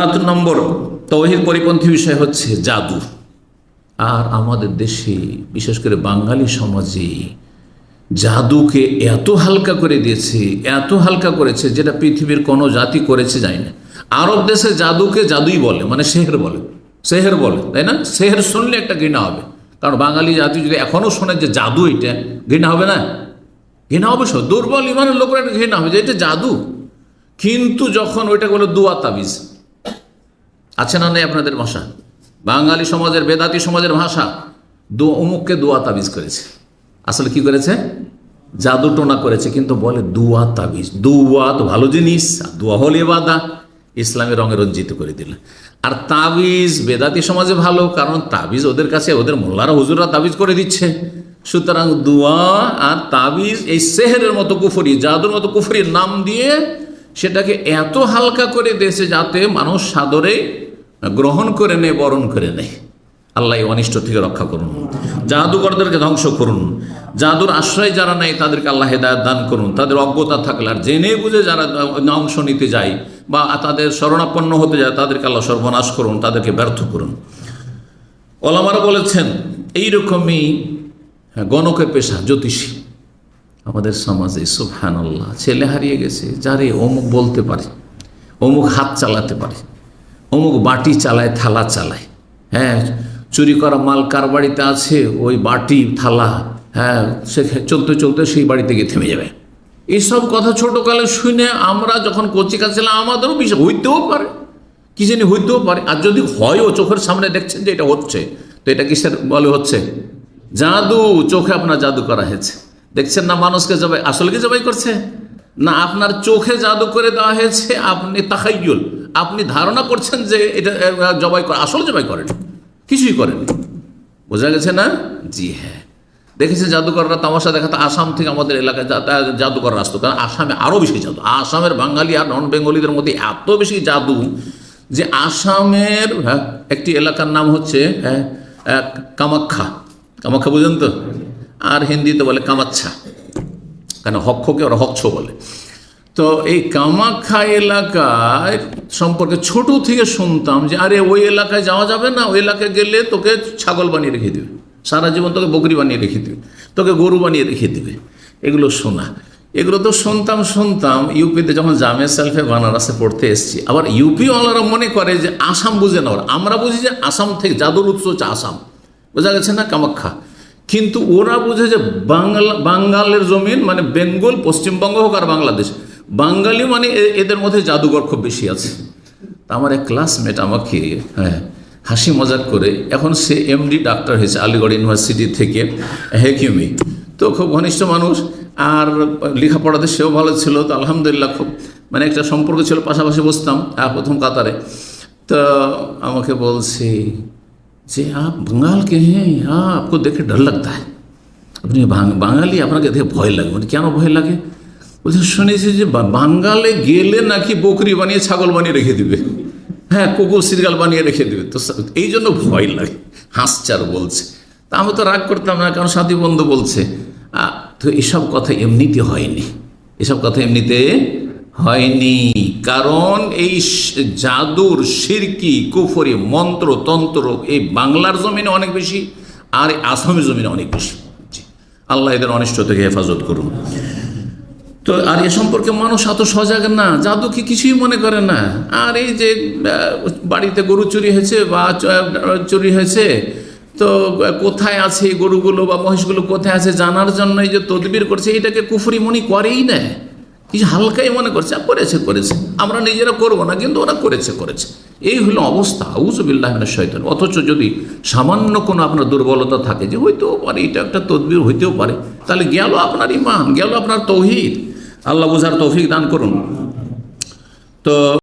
সাত নম্বর তৌহিদ পরিপন্থী বিষয় হচ্ছে জাদু। আর আমাদের দেশে, বিশেষ করে বাঙালি সমাজে, জাদুকে এত হালকা করে দিয়েছে, এত হালকা করেছে, যেটা পৃথিবীর কোনো জাতি করেছে যায় না। আরব দেশে জাদুকে জাদুই বলে মানে শেহের বলে। শেহের বলে, তাই না? শেহের শুনলে একটা ঘৃণা হবে। কারণ বাঙালি জাতি যদি এখনও শোনে যে জাদু এটা, ঘৃণা হবে না? ঘৃণা অবশ্য দুর্বল ইমানের লোকের একটা ঘৃণা হবে যে এটা জাদু। কিন্তু যখন ওইটা বলে দুয়া তাবিজ আছে না নেই আপনাদের ভাষা? বাঙালি সমাজের, বেদাতি সমাজের ভাষা। দু, অমুককে দোয়া তাবিজ করেছে। আসলে কি করেছে? জাদু টোনা করেছে, কিন্তু বলে দুয়া তাবিজ। দুয়া তো ভালো জিনিস দুয়া হল বাদা ইসলামের রঙে রঞ্জিত করে দিল। আর তাবিজ বেদাতি সমাজে ভালো, কারণ তাবিজ ওদের কাছে, ওদের মোল্লারা, হুজুররা তাবিজ করে দিচ্ছে। সুতরাং দুয়া আর তাবিজ, এই সেহেরের মতো কুফরি, জাদুর মতো কুফরির নাম দিয়ে সেটাকে এত হালকা করে দিয়েছে যাতে মানুষ সাদরে গ্রহণ করে নেয় বরণ করে নেয় আল্লাহ অনিষ্ট থেকে রক্ষা করুন। জাদুকরদেরকে ধ্বংস করুন। জাদুর আশ্রয় যারা নেয়, তাদেরকে আল্লাহ হেদায়ত দান করুন। তাদের অজ্ঞতা থাকলে আর জেনে বুঝে যারা অংশ নিতে যায় বা তাদের শরণাপন্ন হতে যায়, তাদেরকে আল্লাহ সর্বনাশ করুন, তাদেরকে ব্যর্থ করুন। ওলামারা বলেছেন, এইরকমই গণকের পেশা, জ্যোতিষী। আমাদের সমাজে সুফহান আল্লাহ ছেলে হারিয়ে গেছে, যারে অমুক বলতে পারে, অমুক হাত চালাতে পারে। অমুক বাটি চালায়, থালা চালায়। হ্যাঁ চুরি করা মাল কার বাড়িতে আছে? ওই বাটি, থালা হ্যাঁ সে চলতে চলতে সেই বাড়িতে গিয়ে থেমে যাবে। এইসব কথা ছোটোকালে শুনে আমরা যখন কচিকা ছিলাম আমাদেরও বিষয় হইতেও পারে। কি জানি হইতেও পারে। আর যদি হয়ও চোখের সামনে দেখছেন যে এটা হচ্ছে, তো এটা কিসের বলে হচ্ছে? জাদু, চোখে আপনার জাদু করা হয়েছে। দেখছেন না মানুষকে জবাই, আসলে কি জবাই করছে? না, আপনার চোখে জাদু করে দেওয়া হয়েছে, আপনি তাকাইয়ুল আপনি ধারণা করছেন যে এটা জবাই করে আসলে জবাই করেন। কিছুই করেন। বোঝা গেছে না? জি হ্যাঁ। দেখেছে জাদুকররা তামাশা দেখাতে আসাম থেকে আমাদের এলাকায় জাদুকররা আসতো কারণ আসামে আরও বেশি জাদু। আসামের বাঙালি আর নন বেঙ্গলিদের মধ্যে এত বেশি জাদু যে আসামের হ্যাঁ, একটি এলাকার নাম হচ্ছে হ্যাঁ, কামাখ্যা। কামাখ্যা বুঝেন তো? আর হিন্দিতে বলে কামাচ্ছা। কেন? হক্ষকে ওরা হচ্ছ বলে। তো এই কামাখ্যা এলাকায় সম্পর্কে ছোট থেকে শুনতাম যে, আরে, ওই এলাকায় যাওয়া যাবে না, ওই এলাকায় গেলে তোকে ছাগল বানিয়ে রেখে দেবে। সারা জীবন তোকে বকরি বানিয়ে রেখে দেবে, তোকে গরু বানিয়ে রেখে দেবে। এগুলো শোনা। এগুলো তো শুনতাম শুনতাম, ইউপিতে যখন জামে সেলফে বানারসে পড়তে এসেছি, আবার ইউপিওয়ালারা মনে করে যে, আসাম বুঝে না আমরা বুঝি যে, আসাম থেকে জাদুর উৎস হচ্ছে আসাম। বোঝা গেছে না কামাখ্যা? কিন্তু ওরা বুঝে যে, বাংলা, বাঙ্গালের জমিন মানে বেঙ্গল, পশ্চিমবঙ্গ হোক আর বাংলাদেশ বাঙালি মানে এদের মধ্যে জাদুঘর খুব বেশি আছে। তা আমার এক ক্লাসমেট আমাকে হ্যাঁ হাসি মজাক করে, এখন সে এমডি ডাক্তার হয়েছে আলিগড় ইউনিভার্সিটি থেকে হেকিউমি তো খুব ঘনিষ্ঠ মানুষ, আর লেখাপড়াতে সেও ভালো ছিল, তো আলহামদুলিল্লাহ খুব মানে একটা সম্পর্ক ছিল, পাশাপাশি বসতাম প্রথম কাতারে। তো আমাকে বলছি যে, আপ বাঙাল হ্যাঁ? আপকে দেখে ডর লাগতা হ্যাঁ আপনি বাঙালি, আপনাকে দেখে ভয় লাগে। মানে কেন ভয় লাগে? বলছে, শুনেছি যে বাঙ্গালে গেলে নাকি বকরি বানিয়ে ছাগল বানিয়ে রেখে দিবে? হ্যাঁ কুকুর, সিরিয়াল বানিয়ে রেখে দিবে। তো এই জন্য ভয় লাগে হাসচার বলছে। তা আমি তো রাগ করতাম না, কারণ সাথী বন্ধু বলছে তো এসব কথা এমনিতে হয়নি। এসব কথা এমনিতে হয়নি, কারণ এই জাদুর সিরকি, কুফরি, মন্ত্র, তন্ত্র, এই বাংলার জমিনে অনেক বেশি আর আসামের জমিনে অনেক বেশি। আল্লাহ এদের অনিষ্ট থেকে হেফাজত করুন। তো আর এ সম্পর্কে মানুষ এত সজাগ না জাদু কি কিছুই মনে করে না। আর এই যে বাড়িতে গরু চুরি হয়েছে বা চুরি হয়েছে, তো কোথায় আছে গরুগুলো বা মহিষগুলো কোথায় আছে জানার জন্য এই যে তদবির করছে, এটাকে কুফরি মনি করেই না। কিছু হালকাই মনে করছে করেছে করেছে। আমরা নিজেরা করব না, কিন্তু ওরা করেছে করেছে। এই হলো অবস্থা। আউজবিল্লাহ শৈতান অথচ যদি সামান্য কোনো আপনার দুর্বলতা থাকে, যে হইতেও পারে, এটা একটা তদবির হইতেও পারে, তাহলে গেল আপনার ইমান গেল আপনার তৌহিদ। আল্লাহ বুঝার তৌফিক দান করুন। তো